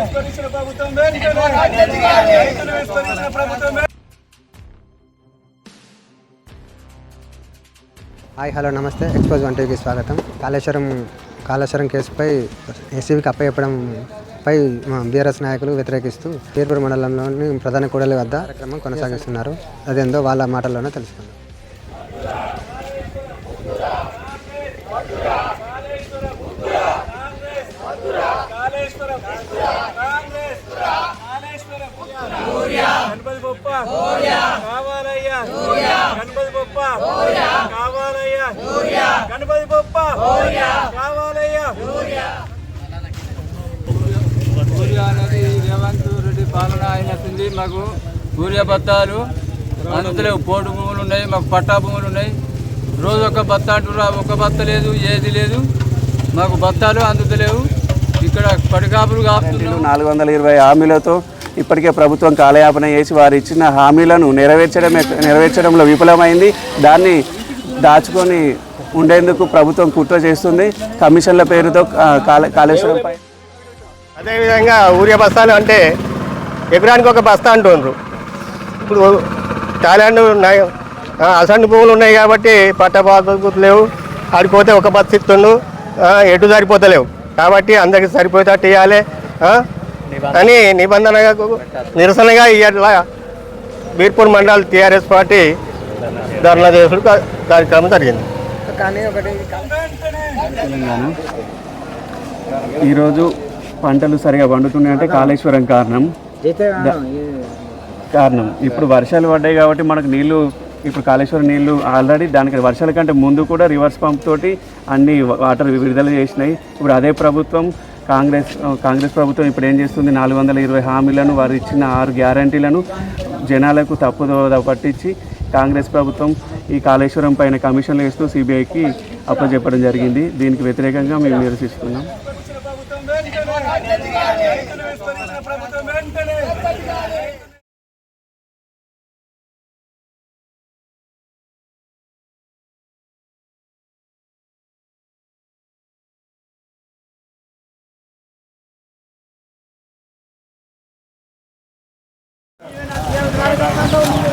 విస్మరించిన ప్రభుత్వం రైతులు విస్మరించిన ప్రభుత్వం హాయ్ హలో నమస్తే. ఎక్స్పోజ్ వన్ టీవీకి స్వాగతం. కాళేశ్వరం కాళేశ్వరం కేసుపై ఏసీబీకి అప్పచెప్పడం పై బీఆర్ఎస్ నాయకులు వ్యతిరేకిస్తూ తీర్పూర్ మండలంలోని ప్రధాన కూడలి వద్ద కార్యక్రమం కొనసాగిస్తున్నారు. అదేందో వాళ్ళ మాటల్లోనే తెలుసుకుందాం కాళేశ్వరం కాంగ్రెస్ కాళేశ్వరం గణపతి బొప్ప కావాలయ్యా గణపతి బొప్ప కావాలయ్యా గణపతి బొప్ప కావాలయ్యా యూరియా అనేది రేవంత్ రెడ్డి పాలన అయినట్టుంది మాకు యూరియా బత్తాలు అందుతలేవు పోటు భూములు ఉన్నాయి మాకు పట్టా భూములు ఉన్నాయి రోజు ఒక బత్త అంటురా ఒక బత్త లేదు ఏది లేదు మాకు బత్తాలు అందుతలేవు. ఇక్కడ పడికాపులు నాలుగు వందల ఇరవై హామీలతో ఇప్పటికే ప్రభుత్వం కాలయాపన చేసి వారు ఇచ్చిన హామీలను నెరవేర్చడమే నెరవేర్చడంలో విఫలమైంది. దాన్ని దాచుకొని ఉండేందుకు ప్రభుత్వం కుట్ర చేస్తుంది. కమిషన్ల పేరుతో కాళేశ్వరం అదేవిధంగా ఊరియా బస్తాలు అంటే ఎకరానికి ఒక బస్తా అంటున్నారు ఇప్పుడు థాయిలాండ్ అసంటి భూములు ఉన్నాయి కాబట్టి పట్ట లేవు. ఆడిపోతే ఒక బస్తా ఇస్తుండు ఎటు సరిపోతలేవు కాబట్టి అందరికి సరిపోయేటట్టు ఇవ్వాలి అని నిబంధనగా నిరసనగా ఇట్లా బీర్పూర్ మండల్ టీఆర్ఎస్ పార్టీ ధర్నా చేసుడు కార్యక్రమం జరిగింది. ఈరోజు పంటలు సరిగా పండుతున్నాయంటే కాళేశ్వరం కారణం. కారణం. ఇప్పుడు వర్షాలు పడ్డాయి కాబట్టి మనకు నీళ్ళు ఇప్పుడు కాళేశ్వరం నీళ్ళు ఆల్రెడీ దానికి వర్షాల కంటే ముందు కూడా రివర్స్ పంప్ తోటి అన్ని వాటర్ విడుదల చేసినాయి. ఇప్పుడు అదే ప్రభుత్వం కాంగ్రెస్ కాంగ్రెస్ ప్రభుత్వం ఇప్పుడు ఏం చేస్తుంది? నాలుగు వందల ఇరవై హామీలను వారు ఇచ్చిన ఆరు గ్యారంటీలను జనాలకు తప్పుదోవ పట్టించి కాంగ్రెస్ ప్రభుత్వం ఈ కాళేశ్వరం పైన కమిషన్లు వేస్తూ సిబిఐకి అప్పచెప్పడం జరిగింది. దీనికి వ్యతిరేకంగా మేము నిరసిస్తున్నాం. ప్రభుత్వం ありがとうございます。